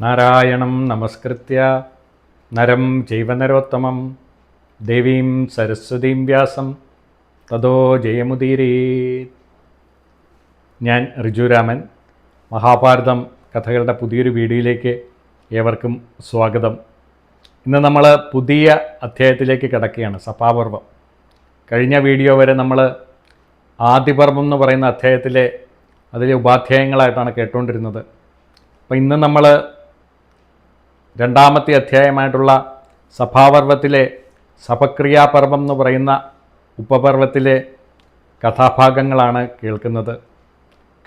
നാരായണം നമസ്കൃത്യ. നരം ജൈവനരോത്തമം ദേവീം സരസ്വതീം വ്യാസം. തതോ ജയമുദീരേ. ഞാൻ ഋജുരാമൻ മഹാഭാരതം കഥകളുടെ പുതിയൊരു വീഡിയോയിലേക്ക് ഏവർക്കും സ്വാഗതം. ഇന്ന് നമ്മൾ പുതിയ അധ്യായത്തിലേക്ക് കിടക്കുകയാണ് സഭാപർവം. കഴിഞ്ഞ വീഡിയോ വരെ നമ്മൾ ആദിപർവം എന്ന് പറയുന്ന അധ്യായത്തിലെ അതിലെ ഉപാധ്യായങ്ങളായിട്ടാണ് കേട്ടുകൊണ്ടിരുന്നത് അപ്പോൾ ഇന്ന് നമ്മൾ രണ്ടാമത്തെ അധ്യായമായിട്ടുള്ള സഭാപർവത്തിലെ സഭക്രിയാപർവം എന്ന് പറയുന്ന ഉപപർവത്തിലെ കഥാഭാഗങ്ങളാണ് കേൾക്കുന്നത്.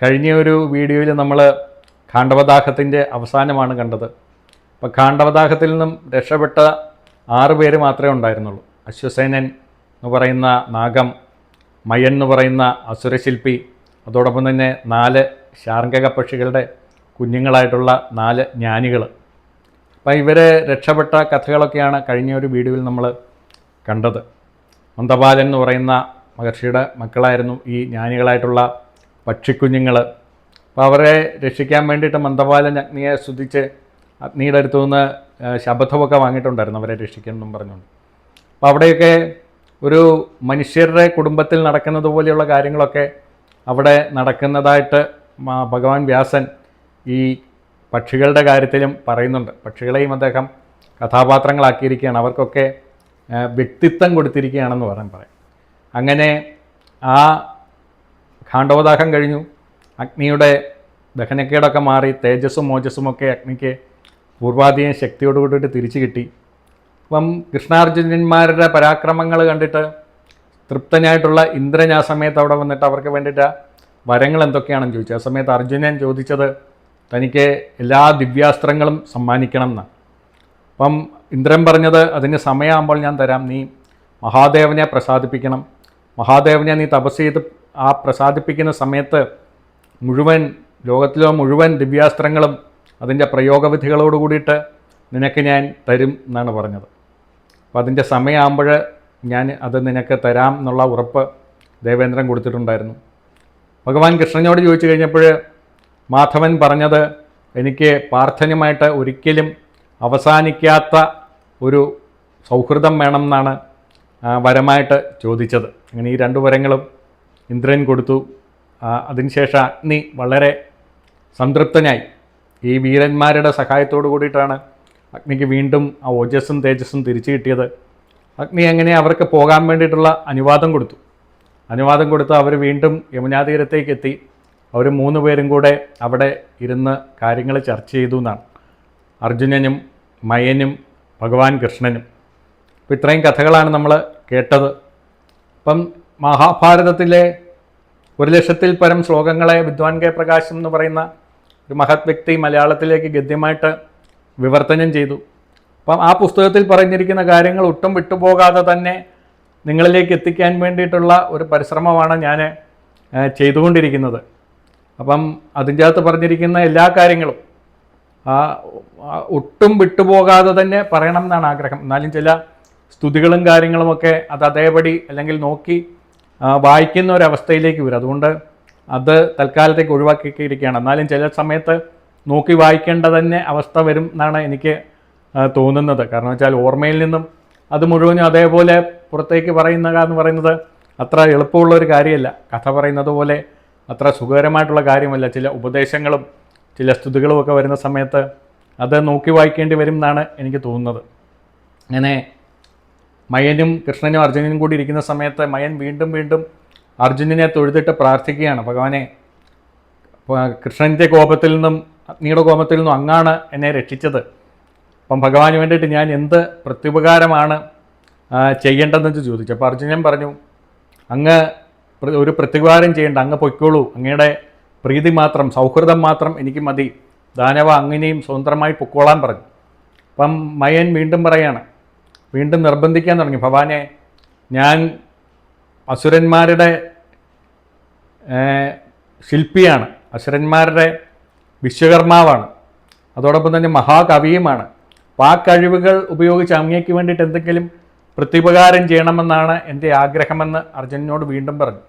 കഴിഞ്ഞ ഒരു വീഡിയോയിൽ നമ്മൾ ഖാണ്ഡവദാഹത്തിന്റെ അവസാനമാണ് കണ്ടത്. അപ്പോൾ ഖാണ്ഡവദാഹത്തിൽ നിന്നും രക്ഷപ്പെട്ട ആറ് പേര് മാത്രമേ ഉണ്ടായിരുന്നുള്ളൂ. അശ്വസേനൻ എന്ന് പറയുന്ന നാഗം മയൻ എന്ന് പറയുന്ന അസുരശില്പി അതോടൊപ്പം തന്നെ നാല് ശാർങ്കക പക്ഷികളുടെ കുഞ്ഞുങ്ങളായിട്ടുള്ള നാല് ജ്ഞാനികൾ. അപ്പോൾ ഇവരെ രക്ഷപ്പെട്ട കഥകളൊക്കെയാണ് കഴിഞ്ഞ ഒരു വീഡിയോയിൽ നമ്മൾ കണ്ടത്. മന്ദപാലൻ എന്ന് പറയുന്ന മഹർഷിയുടെ മക്കളായിരുന്നു ഈ ജ്ഞാനികളായിട്ടുള്ള പക്ഷിക്കുഞ്ഞുങ്ങൾ അപ്പോൾ അവരെ രക്ഷിക്കാൻ വേണ്ടിയിട്ട് മന്ദപാലൻ അഗ്നിയെ സ്തുതിച്ച് അഗ്നിയുടെ അടുത്തു നിന്ന് ശബ്ദമൊക്കെ വാങ്ങിയിട്ടുണ്ടായിരുന്നു അവരെ രക്ഷിക്കണമെന്നും പറഞ്ഞുകൊണ്ട്. അപ്പോൾ അവിടെയൊക്കെ ഒരു മനുഷ്യരുടെ കുടുംബത്തിൽ നടക്കുന്നത് പോലെയുള്ള കാര്യങ്ങളൊക്കെ അവിടെ നടക്കുന്നതായിട്ട് ഭഗവാൻ വ്യാസൻ ഈ പക്ഷികളുടെ കാര്യത്തിലും പറയുന്നുണ്ട്. പക്ഷികളെയും അദ്ദേഹം കഥാപാത്രങ്ങളാക്കിയിരിക്കുകയാണ്. അവർക്കൊക്കെ വ്യക്തിത്വം കൊടുത്തിരിക്കുകയാണെന്ന് പറയാൻ. പറയും അങ്ങനെ ആ ഖാണ്ഡവദാഹം കഴിഞ്ഞു. അഗ്നിയുടെ ദഹനക്കേടൊക്കെ മാറി തേജസ്സും മോജസ്സും ഒക്കെ അഗ്നിക്ക് പൂർവാധികം ശക്തിയോട് കൂടിയിട്ട് തിരിച്ചു കിട്ടി. അപ്പം കൃഷ്ണാർജുനന്മാരുടെ പരാക്രമങ്ങൾ കണ്ടിട്ട് തൃപ്തനായിട്ടുള്ള ഇന്ദ്രൻ ആ സമയത്ത് അവിടെ വന്നിട്ട് അവർക്ക് വേണ്ടിയിട്ട് വരങ്ങൾ എന്തൊക്കെയാണെന്ന് ചോദിച്ചു. ആ സമയത്ത് അർജുനൻ ചോദിച്ചത് തനിക്ക് എല്ലാ ദിവ്യാസ്ത്രങ്ങളും സമ്മാനിക്കണം എന്ന് അപ്പം ഇന്ദ്രൻ പറഞ്ഞത് അതിന് സമയമാകുമ്പോൾ ഞാൻ തരാം. നീ മഹാദേവനെ പ്രസാദിപ്പിക്കണം. മഹാദേവനെ നീ തപസ് ചെയ്ത് ആ പ്രസാദിപ്പിക്കുന്ന സമയത്ത് മുഴുവൻ ലോകത്തിലോ മുഴുവൻ ദിവ്യാസ്ത്രങ്ങളും അതിന്റെ പ്രയോഗവിധികളോട് കൂടിയിട്ട് നിനക്ക് ഞാൻ തരും എന്നാണ് പറഞ്ഞത്. അപ്പോൾ അതിന്റെ സമയമാകുമ്പോൾ ഞാൻ അത് നിനക്ക് തരാം എന്നുള്ള ഉറപ്പ് ദേവേന്ദ്രൻ കൊടുത്തിട്ടുണ്ടായിരുന്നു. ഭഗവാൻ കൃഷ്ണനോട് ചോദിച്ചു കഴിഞ്ഞപ്പോൾ മാധവൻ പറഞ്ഞത് എനിക്ക് പാർത്ഥന്യമായിട്ട് ഒരിക്കലും അവസാനിക്കാത്ത ഒരു സൗഹൃദം വേണം എന്നാണ് ആ, വരമായിട്ട് ചോദിച്ചത്. അങ്ങനെ ഈ രണ്ട് വരങ്ങളും ഇന്ദ്രൻ കൊടുത്തു. അതിനുശേഷം അഗ്നി വളരെ സംതൃപ്തനായി. ഈ വീരന്മാരുടെ സഹായത്തോടു കൂടിയിട്ടാണ് അഗ്നിക്ക് വീണ്ടും ആ ഓജസ്സും തേജസ്സും തിരിച്ചു കിട്ടിയത്. അഗ്നി എങ്ങനെ അവർക്ക് പോകാൻ വേണ്ടിയിട്ടുള്ള അനുവാദം കൊടുത്തു. അനുവാദം കൊടുത്ത് അവർ വീണ്ടും യമുനാതീരത്തേക്ക് എത്തി. അവർ മൂന്ന് പേരും കൂടെ അവിടെ ഇരുന്ന് കാര്യങ്ങൾ ചർച്ച ചെയ്തു എന്നാണ്. അർജുനനും മയനും ഭഗവാൻ കൃഷ്ണനും. അപ്പോൾ ഇത്രയും കഥകളാണ് നമ്മൾ കേട്ടത്. അപ്പം മഹാഭാരതത്തിലെ ഒരു ലക്ഷത്തിൽ പരം ശ്ലോകങ്ങളെ വിദ്വാൻ കെ പ്രകാശം എന്ന് പറയുന്ന ഒരു മഹത് വ്യക്തി മലയാളത്തിലേക്ക് ഗദ്യമായിട്ട് വിവർത്തനം ചെയ്തു. അപ്പം ആ പുസ്തകത്തിൽ പറഞ്ഞിരിക്കുന്ന കാര്യങ്ങൾ ഒട്ടും വിട്ടുപോകാതെ തന്നെ നിങ്ങളിലേക്ക് എത്തിക്കാൻ വേണ്ടിയിട്ടുള്ള ഒരു പരിശ്രമമാണ് ഞാൻ ചെയ്തുകൊണ്ടിരിക്കുന്നത്. അപ്പം അതിന്റെ അകത്ത് പറഞ്ഞിരിക്കുന്ന എല്ലാ കാര്യങ്ങളും ആ ഒട്ടും വിട്ടുപോകാതെ തന്നെ പറയണം എന്നാണ് ആഗ്രഹം. എന്നാലും ചില സ്തുതികളും കാര്യങ്ങളുമൊക്കെ അത് അതേപടി അല്ലെങ്കിൽ നോക്കി വായിക്കുന്ന ഒരവസ്ഥയിലേക്ക് വരും. അതുകൊണ്ട് അത് തൽക്കാലത്തേക്ക് ഒഴിവാക്കിയിരിക്കുകയാണ്. എന്നാലും ചില സമയത്ത് നോക്കി വായിക്കേണ്ട തന്നെ അവസ്ഥ വരും എന്നാണ് എനിക്ക് തോന്നുന്നത്. കാരണം വെച്ചാൽ ഓർമ്മയിൽ നിന്നും അത് മുഴുവനും അതേപോലെ പുറത്തേക്ക് പറയുന്ന എന്ന് പറയുന്നത് അത്ര എളുപ്പമുള്ള ഒരു കാര്യമല്ല. കഥ പറയുന്നത് പോലെ അത്ര സുഖകരമായിട്ടുള്ള കാര്യമല്ല. ചില ഉപദേശങ്ങളും ചില സ്തുതികളും ഒക്കെ വരുന്ന സമയത്ത് അത് നോക്കി വായിക്കേണ്ടി വരും എന്നാണ് എനിക്ക് തോന്നുന്നത്. അങ്ങനെ മയനും കൃഷ്ണനും അർജുനനും കൂടി ഇരിക്കുന്ന സമയത്ത് മയൻ വീണ്ടും വീണ്ടും അർജുനനെ തൊഴുതിട്ട് പ്രാർത്ഥിക്കുകയാണ്. ഭഗവാനെ കൃഷ്ണന്റെ കോപത്തിൽ നിന്നും അഗ്നിയുടെ കോപത്തിൽ നിന്നും അങ്ങാണ് എന്നെ രക്ഷിച്ചത്. അപ്പം ഭഗവാന് വേണ്ടിയിട്ട് ഞാൻ എന്ത് പ്രത്യുപകാരമാണ് ചെയ്യേണ്ടതെന്ന് ചോദിച്ചു. അപ്പോൾ അർജുനൻ പറഞ്ഞു അങ്ങ് ഒരു പ്രത്യുപകാരം ചെയ്യേണ്ട അങ്ങ് പൊയ്ക്കോളൂ. അങ്ങയുടെ പ്രീതി മാത്രം സൗഹൃദം മാത്രം എനിക്ക് മതി. ദാനവ അങ്ങനെയും സ്വതന്ത്രമായി പൊക്കോളാൻ പറഞ്ഞു. അപ്പം മയൻ വീണ്ടും പറയാണ് വീണ്ടും നിർബന്ധിക്കാൻ തുടങ്ങി. ഭവാനെ ഞാൻ അസുരന്മാരുടെ ശില്പിയാണ്. അസുരന്മാരുടെ വിശ്വകർമാവാണ്. അതോടൊപ്പം തന്നെ മഹാകവിയുമാണ്. അപ്പോൾ ആ കഴിവുകൾ ഉപയോഗിച്ച് അങ്ങേക്ക് വേണ്ടിയിട്ട് എന്തെങ്കിലും പ്രത്യുപകാരം ചെയ്യണമെന്നാണ് എന്റെ ആഗ്രഹമെന്ന് അർജുനനോട് വീണ്ടും പറഞ്ഞു.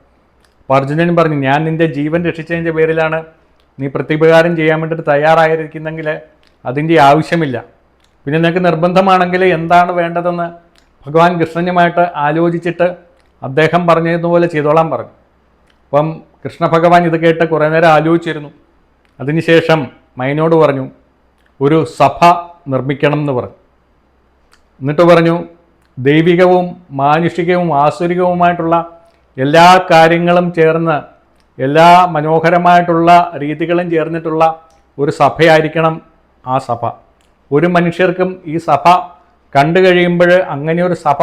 അപ്പോൾ അർജുനൻ പറഞ്ഞു ഞാൻ നിന്റെ ജീവൻ രക്ഷിച്ചതിന്റെ പേരിലാണ് നീ പ്രത്യുപകാരം ചെയ്യാൻ വേണ്ടിയിട്ട് തയ്യാറായിരിക്കുന്നെങ്കിൽ അതിന്റെ ആവശ്യമില്ല. പിന്നെ നിനക്ക് നിർബന്ധമാണെങ്കിൽ എന്താണ് വേണ്ടതെന്ന് ഭഗവാൻ കൃഷ്ണനുമായിട്ട് ആലോചിച്ചിട്ട് അദ്ദേഹം പറഞ്ഞതുപോലെ ചെയ്തോളാൻ പറഞ്ഞു. അപ്പം കൃഷ്ണ ഭഗവാൻ ഇത് കേട്ട് കുറേ നേരം ആലോചിച്ചിരുന്നു. അതിനുശേഷം മൈനോട് പറഞ്ഞു ഒരു സഭ നിർമ്മിക്കണം എന്ന് പറഞ്ഞു. എന്നിട്ട് പറഞ്ഞു ദൈവികവും മാനുഷികവും ആസുരികവുമായിട്ടുള്ള എല്ലാ കാര്യങ്ങളും ചേർന്ന് എല്ലാ മനോഹരമായിട്ടുള്ള രീതികളും ചേർന്നിട്ടുള്ള ഒരു സഭയായിരിക്കണം ആ സഭ. ഒരു മനുഷ്യർക്കും ഈ സഭ കണ്ടു കഴിയുമ്പോൾ അങ്ങനെ ഒരു സഭ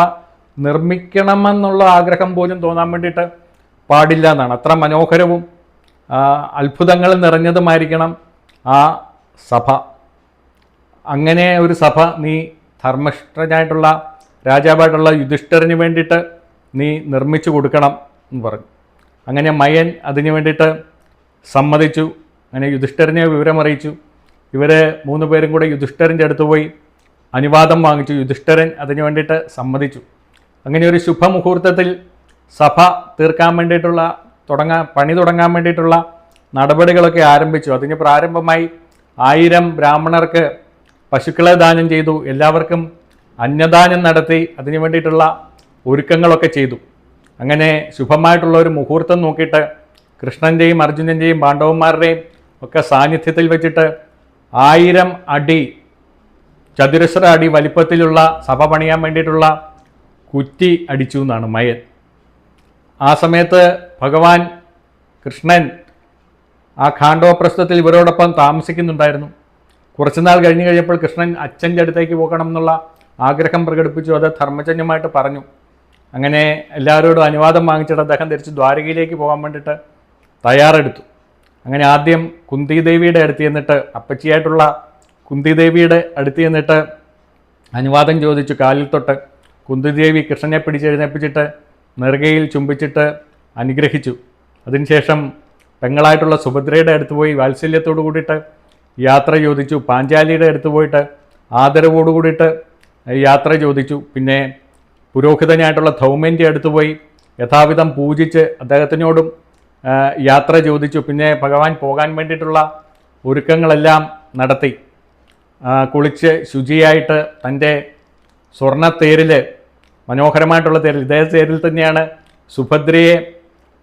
നിർമ്മിക്കണമെന്നുള്ള ആഗ്രഹം പോലും തോന്നാൻ വേണ്ടിയിട്ട് പാടില്ല എന്നാണ്. അത്ര മനോഹരവും അത്ഭുതങ്ങൾ നിറഞ്ഞതുമായിരിക്കണം ആ സഭ. അങ്ങനെ ഒരു സഭ നീ ധർമ്മഷ്ഠനായിട്ടുള്ള രാജാവായിട്ടുള്ള യുധിഷ്ഠിരന് വേണ്ടിയിട്ട് നീ നിർമ്മിച്ചു കൊടുക്കണം എന്ന് പറഞ്ഞു. അങ്ങനെ മയൻ അതിനു വേണ്ടിയിട്ട് സമ്മതിച്ചു. അങ്ങനെ യുധിഷ്ഠിരനെ വിവരമറിയിച്ചു. ഇവർ മൂന്ന് പേരും കൂടെ യുധിഷ്ഠിരന്റെ അടുത്ത് പോയി അനുവാദം വാങ്ങിച്ചു. യുധിഷ്ഠിരൻ അതിനു വേണ്ടിയിട്ട് സമ്മതിച്ചു. അങ്ങനെ ഒരു ശുഭമുഹൂർത്തത്തിൽ സഭ തീർക്കാൻ വേണ്ടിയിട്ടുള്ള തുടങ്ങാൻ പണി തുടങ്ങാൻ വേണ്ടിയിട്ടുള്ള നടപടികളൊക്കെ ആരംഭിച്ചു. അതിന് പ്രാരംഭമായി ആയിരം ബ്രാഹ്മണർക്ക് പശുക്കളെ ദാനം ചെയ്തു. എല്ലാവർക്കും അന്നദാനം നടത്തി അതിനു വേണ്ടിയിട്ടുള്ള ഒരുക്കങ്ങളൊക്കെ ചെയ്തു. അങ്ങനെ ശുഭമായിട്ടുള്ള ഒരു മുഹൂർത്തം നോക്കിയിട്ട് കൃഷ്ണന്റെയും അർജുനന്റെയും പാണ്ഡവന്മാരുടെയും ഒക്കെ സാന്നിധ്യത്തിൽ വെച്ചിട്ട് ആയിരം അടി ചതുരശ്ര അടി വലിപ്പത്തിലുള്ള സഭ പണിയാൻ വേണ്ടിയിട്ടുള്ള കുറ്റി അടിച്ചു എന്നാണ് മയൻ. ആ സമയത്ത് ഭഗവാൻ കൃഷ്ണൻ ആ ഖാണ്ഡവപ്രസ്ഥത്തിൽ ഇവരോടൊപ്പം താമസിക്കുന്നുണ്ടായിരുന്നു. കുറച്ചുനാൾ കഴിഞ്ഞ് കഴിഞ്ഞപ്പോൾ കൃഷ്ണൻ അച്ഛന്റെ അടുത്തേക്ക് പോകണം എന്നുള്ള ആഗ്രഹം പ്രകടിപ്പിച്ചു അത് ധർമ്മജന്യമായിട്ട് പറഞ്ഞു. അങ്ങനെ എല്ലാവരോടും അനുവാദം വാങ്ങിച്ചിട്ട് അദ്ദേഹം തിരിച്ച് ദ്വാരകയിലേക്ക് പോകാൻ വേണ്ടിയിട്ട് തയ്യാറെടുത്തു. അങ്ങനെ ആദ്യം കുന്തിദേവിയുടെ അടുത്ത് ചെന്നിട്ട് അപ്പച്ചിയായിട്ടുള്ള കുന്തിദേവിയുടെ അടുത്ത് ചെന്നിട്ട് അനുവാദം ചോദിച്ചു. കാലിൽ തൊട്ട് കുന്തിദേവി കൃഷ്ണനെ പിടിച്ചെഴുന്നേപ്പിച്ചിട്ട് നെറുകയിൽ ചുംബിച്ചിട്ട് അനുഗ്രഹിച്ചു. അതിനുശേഷം പെങ്ങളായിട്ടുള്ള സുഭദ്രയുടെ അടുത്ത് പോയി വാത്സല്യത്തോടു കൂടിയിട്ട് യാത്ര ചോദിച്ചു. പാഞ്ചാലിയുടെ അടുത്ത് പോയിട്ട് ആദരവോടു കൂടിയിട്ട് യാത്ര ചോദിച്ചു. പിന്നെ പുരോഹിതനായിട്ടുള്ള ധൗമന്റെ അടുത്ത് പോയി യഥാവിധം പൂജിച്ച് അദ്ദേഹത്തിനോടും യാത്ര ചോദിച്ചു. പിന്നെ ഭഗവാൻ പോകാൻ വേണ്ടിയിട്ടുള്ള ഒരുക്കങ്ങളെല്ലാം നടത്തി. കുളിച്ച് ശുചിയായിട്ട് തന്റെ സ്വർണ തേരിൽ മനോഹരമായിട്ടുള്ള തേരിൽ ഇതേ തേരിൽ തന്നെയാണ് സുഭദ്രയെ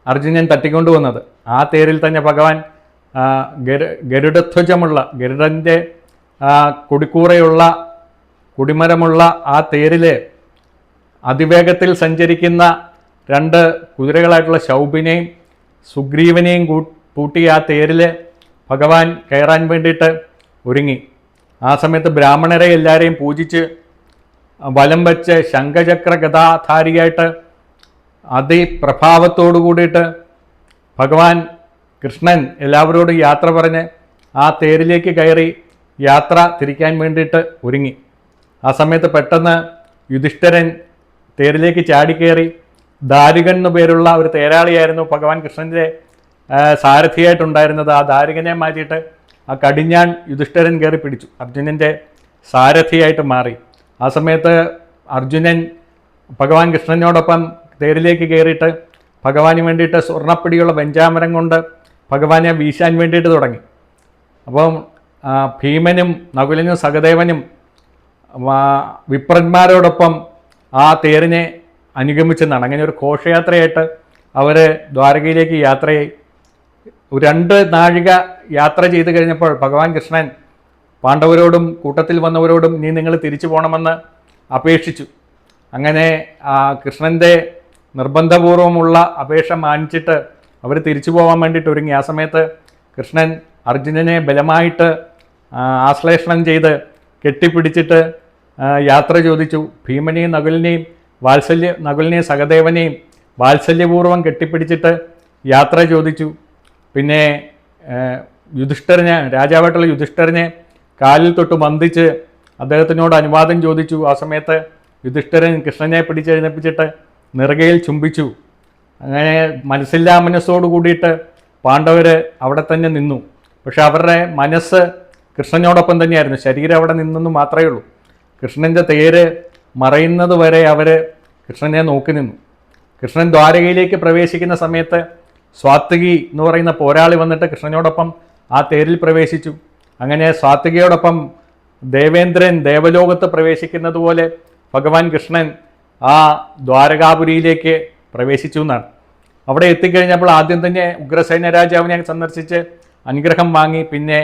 അർജുനൻ തട്ടിക്കൊണ്ടുവന്നത്. ആ തേരിൽ തന്നെ ഭഗവാൻ ഗരുഡധ്വജമുള്ള ഗരുഡന്റെ കൊടിക്കൂറയുള്ള കുടിമരമുള്ള ആ തേരിൽ അതിവേഗത്തിൽ സഞ്ചരിക്കുന്ന രണ്ട് കുതിരകളായിട്ടുള്ള ശൗബിനെയും സുഗ്രീവനെയും കൂട്ടി ആ തേരിൽ ഭഗവാൻ കയറാൻ വേണ്ടിയിട്ട് ഒരുങ്ങി. ആ സമയത്ത് ബ്രാഹ്മണരെ എല്ലാവരെയും പൂജിച്ച് വലം വച്ച് ശംഖചക്ര ഗതാധാരിയായിട്ട് അതിപ്രഭാവത്തോടു കൂടിയിട്ട് ഭഗവാൻ കൃഷ്ണൻ എല്ലാവരോടും യാത്ര പറഞ്ഞ് ആ തേരിലേക്ക് കയറി യാത്ര തിരിക്കാൻ വേണ്ടിയിട്ട് ഒരുങ്ങി. ആ സമയത്ത് പെട്ടെന്ന് യുധിഷ്ഠരൻ തേരിലേക്ക് ചാടിക്കേറി. ദാരികൻ എന്നു പേരുള്ള ഒരു തേരാളിയായിരുന്നു ഭഗവാൻ കൃഷ്ണന്റെ സാരഥിയായിട്ടുണ്ടായിരുന്നത്. ആ ദാരികനെ മാറ്റിയിട്ട് ആ കടിഞ്ഞാൻ യുധിഷ്ഠരൻ കയറി പിടിച്ചു. അർജുനന്റെ സാരഥിയായിട്ട് മാറി. ആ സമയത്ത് അർജുനൻ ഭഗവാൻ കൃഷ്ണനോടൊപ്പം തേരിലേക്ക് കയറിയിട്ട് ഭഗവാന് വേണ്ടിയിട്ട് സ്വർണപ്പിടിയുള്ള വെഞ്ചാമരം കൊണ്ട് ഭഗവാനെ വീശാൻ വേണ്ടിയിട്ട് തുടങ്ങി. അപ്പം ഭീമനും നകുലനും സഹദേവനും വിപ്രന്മാരോടൊപ്പം ആ തേരിനെ അനുഗമിച്ചെന്നാണ് അങ്ങനെ ഒരു ഘോഷയാത്രയായിട്ട് അവർ ദ്വാരകയിലേക്ക് യാത്രയായി. ഒരു രണ്ട് നാഴിക യാത്ര ചെയ്ത് കഴിഞ്ഞപ്പോൾ ഭഗവാൻ കൃഷ്ണൻ പാണ്ഡവരോടും കൂട്ടത്തിൽ വന്നവരോടും നീ നിങ്ങൾ തിരിച്ചു പോകണമെന്ന് അപേക്ഷിച്ചു. അങ്ങനെ ആ കൃഷ്ണന്റെ നിർബന്ധപൂർവമുള്ള അപേക്ഷ മാനിച്ചിട്ട് അവർ തിരിച്ചു പോകാൻ വേണ്ടിയിട്ട് ഒരുങ്ങി. ആ സമയത്ത് കൃഷ്ണൻ അർജുനനെ ബലമായിട്ട് ആശ്ലേഷണം ചെയ്ത് കെട്ടിപ്പിടിച്ചിട്ട് യാത്ര ചോദിച്ചു. ഭീമനെയും നകുലിനെയും വാത്സല്യ നകുലിനെയും സഹദേവനെയും വാത്സല്യപൂർവം കെട്ടിപ്പിടിച്ചിട്ട് യാത്ര ചോദിച്ചു. പിന്നെ യുധിഷ്ഠരനെ രാജാവായിട്ടുള്ള യുധിഷ്ഠരനെ കാലിൽ തൊട്ട് മന്ദിച്ച് അദ്ദേഹത്തിനോട് അനുവാദം ചോദിച്ചു. ആ സമയത്ത് യുധിഷ്ഠിരൻ കൃഷ്ണനെ പിടിച്ചെഴുന്നപ്പിച്ചിട്ട് നിറകയിൽ ചുംബിച്ചു. അങ്ങനെ മനസ്സില്ലാ മനസ്സോട് കൂടിയിട്ട് പാണ്ഡവർ അവിടെ തന്നെ നിന്നു. പക്ഷെ അവരുടെ മനസ്സ് കൃഷ്ണനോടൊപ്പം തന്നെയായിരുന്നു. ശരീരം അവിടെ നിന്നെന്ന് മാത്രമേ ഉള്ളൂ. കൃഷ്ണന്റെ തേര് മറയുന്നത് വരെ അവർ കൃഷ്ണനെ നോക്കി നിന്നു. കൃഷ്ണൻ ദ്വാരകയിലേക്ക് പ്രവേശിക്കുന്ന സമയത്ത് സ്വാത്വികി എന്ന് പറയുന്ന പോരാളി വന്നിട്ട് കൃഷ്ണനോടൊപ്പം ആ തേരിൽ പ്രവേശിച്ചു. അങ്ങനെ സ്വാത്വികയോടൊപ്പം ദേവേന്ദ്രൻ ദേവലോകത്ത് പ്രവേശിക്കുന്നത് പോലെ ഭഗവാൻ കൃഷ്ണൻ ആ ദ്വാരകാപുരിയിലേക്ക് പ്രവേശിച്ചു എന്നാണ്. അവിടെ എത്തിക്കഴിഞ്ഞപ്പോൾ ആദ്യം തന്നെ ഉഗ്രസേന രാജാവിനെ സന്ദർശിച്ച് അനുഗ്രഹം വാങ്ങി. പിന്നെ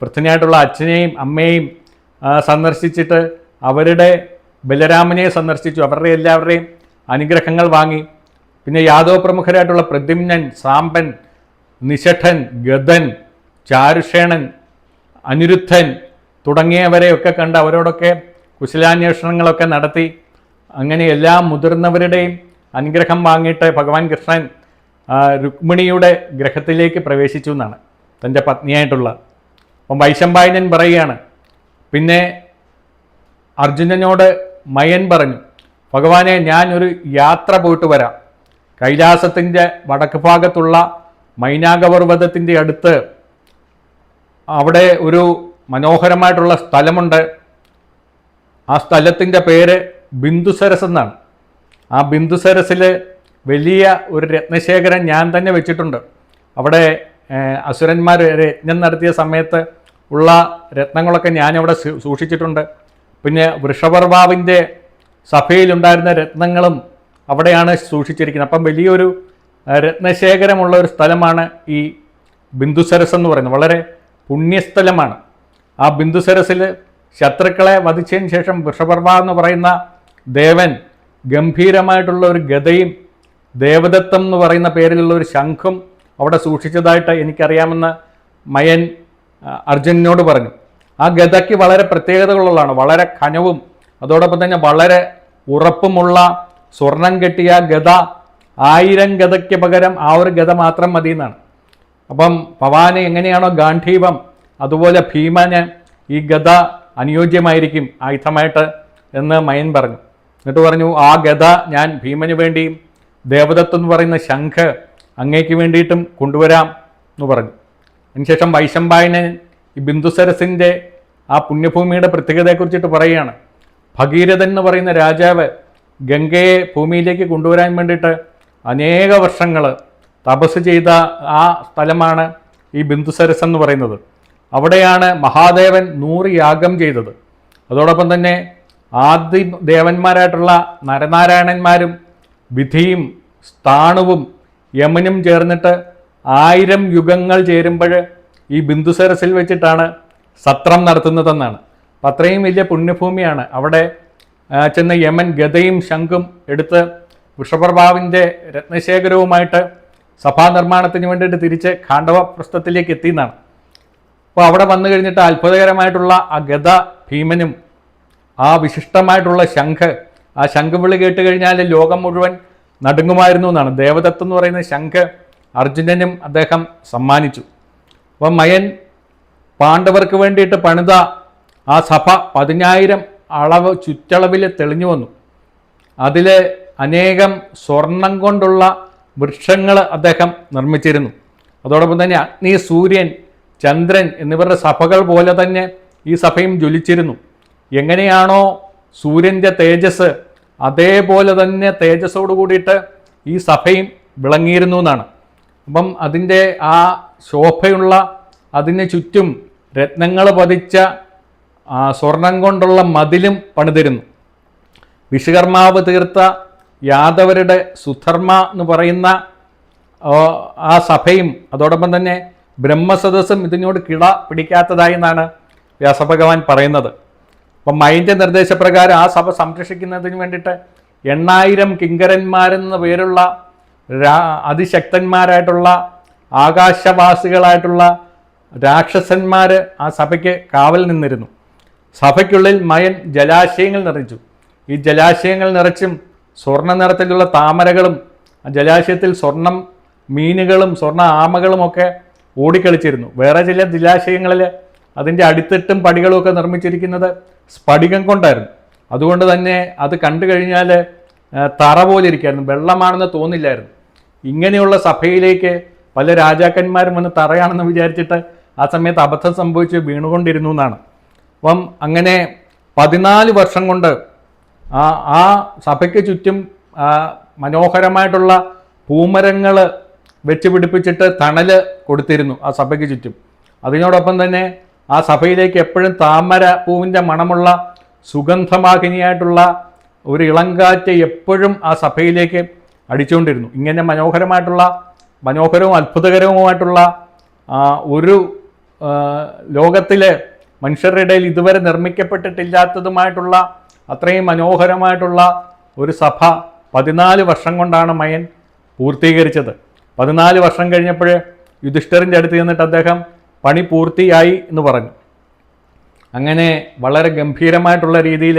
പൃഥ്വിനായിട്ടുള്ള അച്ഛനെയും അമ്മയെയും സന്ദർശിച്ചിട്ട് അവരുടെ ബലരാമനെ സന്ദർശിച്ചു. അവരുടെ എല്ലാവരുടെയും അനുഗ്രഹങ്ങൾ വാങ്ങി. പിന്നെ യാദവ പ്രമുഖരായിട്ടുള്ള പ്രദ്യുമ്നൻ സാമ്പൻ നിശഠൻ ഗതൻ ചാരുഷേണൻ അനിരുദ്ധൻ തുടങ്ങിയവരെയൊക്കെ കണ്ട് അവരോടൊക്കെ കുശലാന്വേഷണങ്ങളൊക്കെ നടത്തി. അങ്ങനെ എല്ലാ മുതിർന്നവരുടെയും അനുഗ്രഹം വാങ്ങിയിട്ട് ഭഗവാൻ കൃഷ്ണൻ രുക്മിണിയുടെ ഗ്രഹത്തിലേക്ക് പ്രവേശിച്ചു എന്നാണ് തന്റെ പത്നിയായിട്ടുള്ള. അപ്പം വൈശമ്പായനൻ പറയുകയാണ് പിന്നെ അർജുനനോട് മയൻ പറഞ്ഞു ഭഗവാനെ ഞാൻ ഒരു യാത്ര പോയിട്ട് വരാം. കൈലാസത്തിന്റെ വടക്ക് ഭാഗത്തുള്ള മൈനാഗപർവതത്തിന്റെ അടുത്ത് അവിടെ ഒരു മനോഹരമായിട്ടുള്ള സ്ഥലമുണ്ട്. ആ സ്ഥലത്തിന്റെ പേര് ബിന്ദുസരസ് എന്നാണ്. ആ ബിന്ദുസരസിൽ വലിയ ഒരു രത്നശേഖരം ഞാൻ തന്നെ വെച്ചിട്ടുണ്ട്. അവിടെ അസുരന്മാർ യജ്ഞം നടത്തിയ സമയത്ത് ഉള്ള രത്നങ്ങളൊക്കെ ഞാനവിടെ സൂക്ഷിച്ചിട്ടുണ്ട്. പിന്നെ വൃഷപർവാവിന്റെ സഭയിലുണ്ടായിരുന്ന രത്നങ്ങളും അവിടെയാണ് സൂക്ഷിച്ചിരിക്കുന്നത്. അപ്പം വലിയൊരു രത്നശേഖരമുള്ള ഒരു സ്ഥലമാണ് ഈ ബിന്ദുസരസ് എന്ന് പറയുന്നത്. വളരെ പുണ്യസ്ഥലമാണ്. ആ ബിന്ദുസരസിൽ ശത്രുക്കളെ വധിച്ചതിന് ശേഷം വൃഷപർവ എന്ന് പറയുന്ന ദേവൻ ഗംഭീരമായിട്ടുള്ള ഒരു ഗതയും ദേവദത്തം എന്ന് പറയുന്ന പേരിലുള്ള ഒരു ശംഖും അവിടെ സൂക്ഷിച്ചതായിട്ട് എനിക്കറിയാമെന്ന് മയൻ അർജുനോട് പറഞ്ഞു. ആ ഗതയ്ക്ക് വളരെ പ്രത്യേകതകളുള്ളതാണ് വളരെ കനവും. അതോടൊപ്പം തന്നെ വളരെ ഉറപ്പുമുള്ള സ്വർണം കെട്ടിയ ഗത ആയിരം ഗതയ്ക്ക് പകരം ആ ഒരു ഗത മാത്രം മതി എന്നാണ്. അപ്പം ഭവാന് എങ്ങനെയാണോ ഗാന്ധീവം അതുപോലെ ഭീമന് ഈ ഗത അനുയോജ്യമായിരിക്കും ആയുധമായിട്ട് എന്ന് മയൻ പറഞ്ഞു. എന്നിട്ട് പറഞ്ഞു ആ ഗത ഞാൻ ഭീമന് വേണ്ടി ദേവദത്തം എന്ന് പറയുന്ന ശംഖ് അങ്ങേക്ക് വേണ്ടിയിട്ടും കൊണ്ടുവരാം എന്ന് പറഞ്ഞു. അതിനുശേഷം വൈശമ്പായനൻ ഈ ബിന്ദുസരസിന്റെ ആ പുണ്യഭൂമിയുടെ പ്രത്യേകതയെക്കുറിച്ചിട്ട് പറയുകയാണ്. ഭഗീരഥൻ എന്ന് പറയുന്ന രാജാവ് ഗംഗയെ ഭൂമിയിലേക്ക് കൊണ്ടുവരാൻ വേണ്ടിയിട്ട് അനേക വർഷങ്ങൾ തപസ് ചെയ്ത ആ സ്ഥലമാണ് ഈ ബിന്ദുസരസ് എന്ന് പറയുന്നത്. അവിടെയാണ് മഹാദേവൻ നൂറ് യാഗം ചെയ്തത്. അതോടൊപ്പം തന്നെ ആദ്യ ദേവന്മാരായിട്ടുള്ള നരനാരായണന്മാരും വിധിയും സ്ഥാണുവും യമനും ചേർന്നിട്ട് ആയിരം യുഗങ്ങൾ ചേരുമ്പോൾ ഈ ബിന്ദുസരസിൽ വെച്ചിട്ടാണ് സത്രം നടത്തുന്നതെന്നാണ്. അപ്പം അത്രയും വലിയ പുണ്യഭൂമിയാണ്. അവിടെ ചെന്ന യമൻ ഗതയും ശംഖും എടുത്ത് വൃഷപ്രഭാവിന്റെ രത്നശേഖരവുമായിട്ട് സഭാ നിർമ്മാണത്തിന് വേണ്ടിയിട്ട് തിരിച്ച് ഖാണ്ഡവ പ്രസ്ഥത്തിലേക്ക് എത്തിയെന്നാണ്. അപ്പോൾ അവിടെ വന്നു കഴിഞ്ഞിട്ട് അത്ഭുതകരമായിട്ടുള്ള ആ ഗത ഭീമനും ആ വിശിഷ്ടമായിട്ടുള്ള ശംഖ് ആ ശംഖ് വിളി കേട്ട് കഴിഞ്ഞാൽ ലോകം മുഴുവൻ നടുങ്ങുമായിരുന്നു എന്നാണ്. ദേവദത്ത് എന്ന് പറയുന്ന ശംഖ് അർജുനനും അദ്ദേഹം സമ്മാനിച്ചു. അപ്പം മയൻ പാണ്ഡവർക്ക് വേണ്ടിയിട്ട് പണിത ആ സഭ പതിനായിരം അളവ് ചുറ്റളവിൽ തെളിഞ്ഞു വന്നു. അതിൽ അനേകം സ്വർണം കൊണ്ടുള്ള വൃക്ഷങ്ങൾ അദ്ദേഹം നിർമ്മിച്ചിരുന്നു. അതോടൊപ്പം തന്നെ അഗ്നി സൂര്യൻ ചന്ദ്രൻ എന്നിവരുടെ സഭകൾ പോലെ തന്നെ ഈ സഭയും ജ്വലിച്ചിരുന്നു. എങ്ങനെയാണോ സൂര്യന്റെ തേജസ് അതേപോലെ തന്നെ തേജസ്സോട് കൂടിയിട്ട് ഈ സഭയും വിളങ്ങിയിരുന്നു എന്നാണ്. അപ്പം അതിന്റെ ആ ശോഭയുള്ള അതിന് ചുറ്റും രത്നങ്ങൾ പതിച്ച സ്വർണം കൊണ്ടുള്ള മതിലും പണിതിരുന്നു. വിശ്വകർമാവ് തീർത്ത യാദവരുടെ സുധർമ്മ എന്ന് പറയുന്ന ആ, സഭയും അതോടൊപ്പം തന്നെ ബ്രഹ്മസദസ്സും ഇതിനോട് കിട പിടിക്കാത്തതായി എന്നാണ് വ്യാസഭഗവാൻ പറയുന്നത്. അപ്പം മൈന്റെ നിർദ്ദേശപ്രകാരം ആ സഭ സംരക്ഷിക്കുന്നതിന് വേണ്ടിയിട്ട് എണ്ണായിരം കിങ്കരന്മാരെന്ന പേരുള്ള അതിശക്തന്മാരായിട്ടുള്ള ആകാശവാസികളായിട്ടുള്ള രാക്ഷസന്മാർ ആ സഭയ്ക്ക് കാവൽ നിന്നിരുന്നു. സഭയ്ക്കുള്ളിൽ മയൻ ജലാശയങ്ങൾ നിറച്ചു. ഈ ജലാശയങ്ങൾ നിറച്ചും സ്വർണ നിറത്തിലുള്ള താമരകളും ജലാശയത്തിൽ സ്വർണം മീനുകളും സ്വർണ ആമകളുമൊക്കെ ഓടിക്കളിച്ചിരുന്നു. വേറെ ചില ജലാശയങ്ങളിൽ അതിന്റെ അടിത്തട്ടും പടികളും ഒക്കെ നിർമ്മിച്ചിരിക്കുന്നത് സ്ഫടികം കൊണ്ടായിരുന്നു. അതുകൊണ്ട് തന്നെ അത് കണ്ടു കഴിഞ്ഞാൽ തറ പോലെ ഇരിക്കുകയായിരുന്നു വെള്ളമാണെന്ന് തോന്നില്ലായിരുന്നു. ഇങ്ങനെയുള്ള സഭയിലേക്ക് പല രാജാക്കന്മാരും വന്ന് തറയാണെന്ന് വിചാരിച്ചിട്ട് ആ സമയത്ത് അബദ്ധം സംഭവിച്ച് വീണുകൊണ്ടിരുന്നു എന്നാണ്. അപ്പം അങ്ങനെ പതിനാല് വർഷം കൊണ്ട് ആ ആ സഭയ്ക്ക് ചുറ്റും മനോഹരമായിട്ടുള്ള പൂമരങ്ങൾ വെച്ച് പിടിപ്പിച്ചിട്ട് തണൽ കൊടുത്തിരുന്നു ആ സഭയ്ക്ക് ചുറ്റും. അതിനോടൊപ്പം തന്നെ ആ സഭയിലേക്ക് എപ്പോഴും താമര പൂവിന്റെ മണമുള്ള സുഗന്ധമാകിനിയായിട്ടുള്ള ഒരു ഇളങ്കാറ്റ് എപ്പോഴും ആ സഭയിലേക്ക് അടിച്ചുകൊണ്ടിരുന്നു. ഇങ്ങനെ മനോഹരമായിട്ടുള്ള മനോഹരവും അത്ഭുതകരവുമായിട്ടുള്ള ഒരു ലോകത്തിലെ മനുഷ്യരുടെ ഇടയിൽ ഇതുവരെ നിർമ്മിക്കപ്പെട്ടിട്ടില്ലാത്തതുമായിട്ടുള്ള അത്രയും മനോഹരമായിട്ടുള്ള ഒരു സഭ പതിനാല് വർഷം കൊണ്ടാണ് മയൻ പൂർത്തീകരിച്ചത്. പതിനാല് വർഷം കഴിഞ്ഞപ്പോൾ യുധിഷ്ഠറിന്റെ അടുത്ത് ചെന്നിട്ട് അദ്ദേഹം പണി പൂർത്തിയായി എന്ന് പറഞ്ഞു. അങ്ങനെ വളരെ ഗംഭീരമായിട്ടുള്ള രീതിയിൽ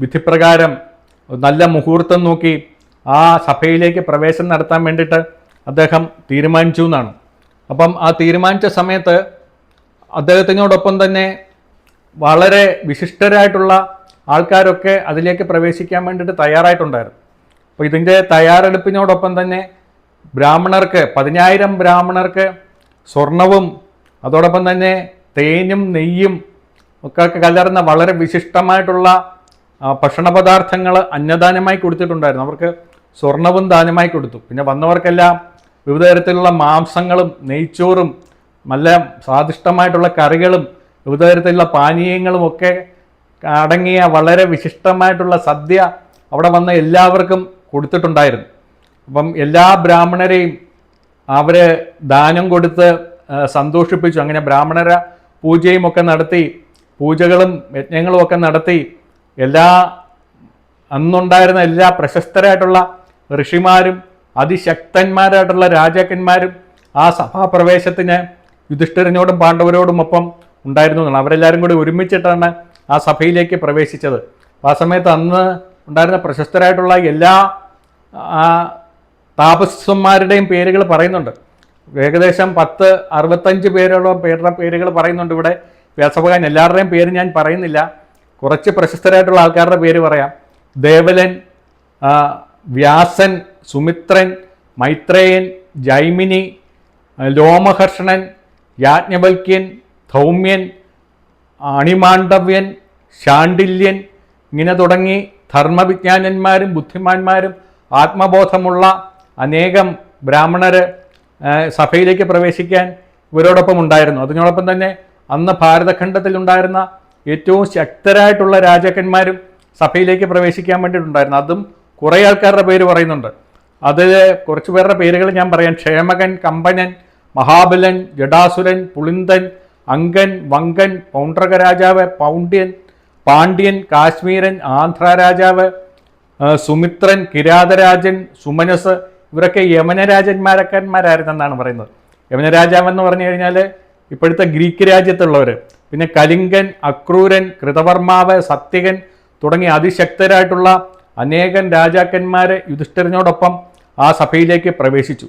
വിധിപ്രകാരം നല്ല മുഹൂർത്തം നോക്കി ആ സഭയിലേക്ക് പ്രവേശനം നടത്താൻ വേണ്ടിയിട്ട് അദ്ദേഹം തീരുമാനിച്ചു എന്നാണ്. അപ്പം ആ തീരുമാനിച്ച സമയത്ത് അദ്ദേഹത്തിനോടൊപ്പം തന്നെ വളരെ വിശിഷ്ടരായിട്ടുള്ള ആൾക്കാരൊക്കെ അതിലേക്ക് പ്രവേശിക്കാൻ വേണ്ടിയിട്ട് തയ്യാറായിട്ടുണ്ടായിരുന്നു. അപ്പോൾ ഇതിന്റെ തയ്യാറെടുപ്പിനോടൊപ്പം തന്നെ ബ്രാഹ്മണർക്ക് പതിനായിരം ബ്രാഹ്മണർക്ക് സ്വർണവും അതോടൊപ്പം തന്നെ തേനും നെയ്യും ഒക്കെ കലർന്ന വളരെ വിശിഷ്ടമായിട്ടുള്ള ഭക്ഷണപദാർത്ഥങ്ങൾ അന്നദാനമായി കൊടുത്തിട്ടുണ്ടായിരുന്നു. അവർക്ക് സ്വർണവും ദാനമായി കൊടുത്തു. പിന്നെ വന്നവർക്കെല്ലാം വിവിധ തരത്തിലുള്ള മാംസങ്ങളും നെയ്ച്ചോറും നല്ല സ്വാദിഷ്ടമായിട്ടുള്ള കറികളും വിവിധ തരത്തിലുള്ള പാനീയങ്ങളും ഒക്കെ അടങ്ങിയ വളരെ വിശിഷ്ടമായിട്ടുള്ള സദ്യ അവിടെ വന്ന എല്ലാവർക്കും കൊടുത്തിട്ടുണ്ടായിരുന്നു. അപ്പം എല്ലാ ബ്രാഹ്മണരെയും അവർ ദാനം കൊടുത്ത് സന്തോഷിപ്പിച്ചു. അങ്ങനെ ബ്രാഹ്മണര പൂജയും ഒക്കെ നടത്തി പൂജകളും യജ്ഞങ്ങളും ഒക്കെ നടത്തി എല്ലാ അന്നുണ്ടായിരുന്ന എല്ലാ പ്രശസ്തരായിട്ടുള്ള ഋഷിമാരും അതിശക്തന്മാരായിട്ടുള്ള രാജാക്കന്മാരും ആ സഭാപ്രവേശത്തിന് യുധിഷ്ഠിരനോടും പാണ്ഡവരോടും ഒപ്പം ഉണ്ടായിരുന്നു എന്നാണ്. അവരെല്ലാവരും കൂടി ഒരുമിച്ചിട്ടാണ് ആ സഭയിലേക്ക് പ്രവേശിച്ചത്. ആ സമയത്ത് അന്ന് ഉണ്ടായിരുന്ന പ്രശസ്തരായിട്ടുള്ള എല്ലാ താപസ്വന്മാരുടെയും പേരുകൾ പറയുന്നുണ്ട്. ഏകദേശം പത്ത് അറുപത്തഞ്ച് പേരോളം പേരുടെ പേരുകൾ പറയുന്നുണ്ട് ഇവിടെ. വ്യാസഭഗവാൻ എല്ലാവരുടെയും പേര് ഞാൻ പറയുന്നില്ല. കുറച്ച് പ്രശസ്തരായിട്ടുള്ള ആൾക്കാരുടെ പേര് പറയാം. ദേവലൻ വ്യാസൻ സുമിത്രൻ മൈത്രേയൻ ജൈമിനി ലോമഹർഷണൻ യാജ്ഞവൽക്യൻ ധൗമ്യൻ അണിമാണ്ഡവ്യൻ ശാണ്ഡില്യൻ ഇങ്ങനെ തുടങ്ങി ധർമ്മവിജ്ഞാനന്മാരും ബുദ്ധിമാന്മാരും ആത്മബോധമുള്ള അനേകം ബ്രാഹ്മണർ സഭയിലേക്ക് പ്രവേശിക്കാൻ ഇവരോടൊപ്പം ഉണ്ടായിരുന്നു. അതിനോടൊപ്പം തന്നെ അന്ന് ഭാരതഖണ്ഡത്തിൽ ഉണ്ടായിരുന്ന ഏറ്റവും ശക്തരായിട്ടുള്ള രാജാക്കന്മാരും സഭയിലേക്ക് പ്രവേശിക്കാൻ വേണ്ടിയിട്ടുണ്ടായിരുന്നു. അതും കുറേ ആൾക്കാരുടെ പേര് പറയുന്നുണ്ട്. അതിൽ കുറച്ച് പേരുടെ പേരുകൾ ഞാൻ പറയാം. ക്ഷേമകൻ കമ്പനൻ മഹാബലൻ ജഡാസുരൻ പുളിന്തൻ അങ്കൻ വങ്കൻ പൗണ്ട്രക രാജാവ് പൗണ്ഡ്യൻ പാണ്ഡ്യൻ കാശ്മീരൻ ആന്ധ്ര രാജാവ് സുമിത്രൻ കിരാതരാജൻ സുമനസ് ഇവരൊക്കെ യമനരാജന്മാരക്കന്മാരായിരുന്നെന്നാണ് പറയുന്നത്. യമനരാജാവെന്ന് പറഞ്ഞു കഴിഞ്ഞാൽ ഇപ്പോഴത്തെ ഗ്രീക്ക് രാജ്യത്തുള്ളവർ പിന്നെ കലിംഗൻ അക്രൂരൻ കൃതവർമാവ് സത്യകൻ തുടങ്ങിയ അതിശക്തരായിട്ടുള്ള അനേകം രാജാക്കന്മാരെ യുധിഷ്ഠിരനോടൊപ്പം ആ സഭയിലേക്ക് പ്രവേശിച്ചു.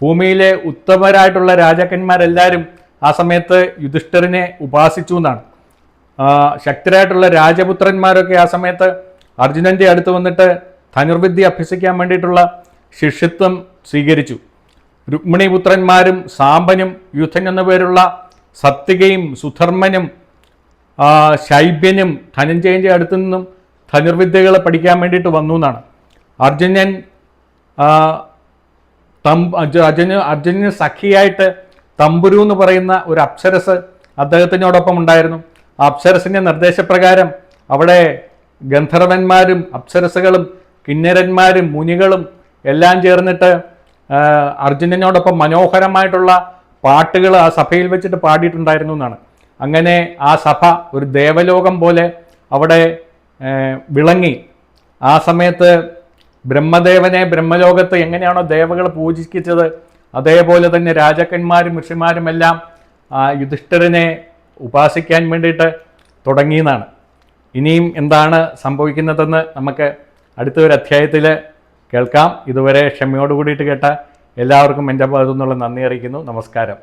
ഭൂമിയിലെ ഉത്തമരായിട്ടുള്ള രാജാക്കന്മാരെല്ലാവരും ആ സമയത്ത് യുധിഷ്ഠിരനെ ഉപാസിച്ചു എന്നാണ്. ശക്തരായിട്ടുള്ള രാജപുത്രന്മാരൊക്കെ ആ സമയത്ത് അർജുനന്റെ അടുത്ത് വന്നിട്ട് ധനുർവിദ്യ അഭ്യസിക്കാൻ വേണ്ടിയിട്ടുള്ള ശിഷ്യത്വം സ്വീകരിച്ചു. രുക്മിണിപുത്രന്മാരും സാമ്പനും യുദ്ധൻ എന്ന പേരുള്ള സത്യകയും സുധർമ്മനും ശൈബ്യനും ധനഞ്ജയന്റെ അടുത്തു നിന്നും ധനുർവിദ്യകളെ പഠിക്കാൻ വേണ്ടിയിട്ട് വന്നു എന്നാണ്. അർജുനൻ തം അർജുന അർജുന് സഖിയായിട്ട് തമ്പുരു എന്ന് പറയുന്ന ഒരു അപ്സരസ് അദ്ദേഹത്തിനോടൊപ്പം ഉണ്ടായിരുന്നു. ആ അപ്സരസിന്റെ നിർദ്ദേശപ്രകാരം അവിടെ ഗന്ധർവന്മാരും അപ്സരസുകളും കിന്നരന്മാരും മുനികളും എല്ലാം ചേർന്നിട്ട് അർജുനനോടൊപ്പം മനോഹരമായിട്ടുള്ള പാട്ടുകൾ ആ സഭയിൽ വെച്ചിട്ട് പാടിയിട്ടുണ്ടായിരുന്നു എന്നാണ്. അങ്ങനെ ആ സഭ ഒരു ദേവലോകം പോലെ അവിടെ വിളങ്ങി. ആ സമയത്ത് ബ്രഹ്മദേവനെ ബ്രഹ്മലോകത്ത് എങ്ങനെയാണോ ദേവകൾ പൂജിക്കിച്ചത് അതേപോലെ തന്നെ രാജാക്കന്മാരും ഋഷിമാരുമെല്ലാം ആ യുധിഷ്ഠിരനെ ഉപാസിക്കാൻ വേണ്ടിയിട്ട് തുടങ്ങിയെന്നാണ് ഇനിയും എന്താണ് സംഭവിക്കുന്നതെന്ന് നമുക്ക് അടുത്ത ഒരു അധ്യായത്തിൽ കേൾക്കാം. ഇതുവരെ ക്ഷമയോട് കൂടിയിട്ട് കേട്ട എല്ലാവർക്കും എന്റെ ഭാഗത്തു നിന്നുള്ള നന്ദി അറിയിക്കുന്നു. നമസ്കാരം.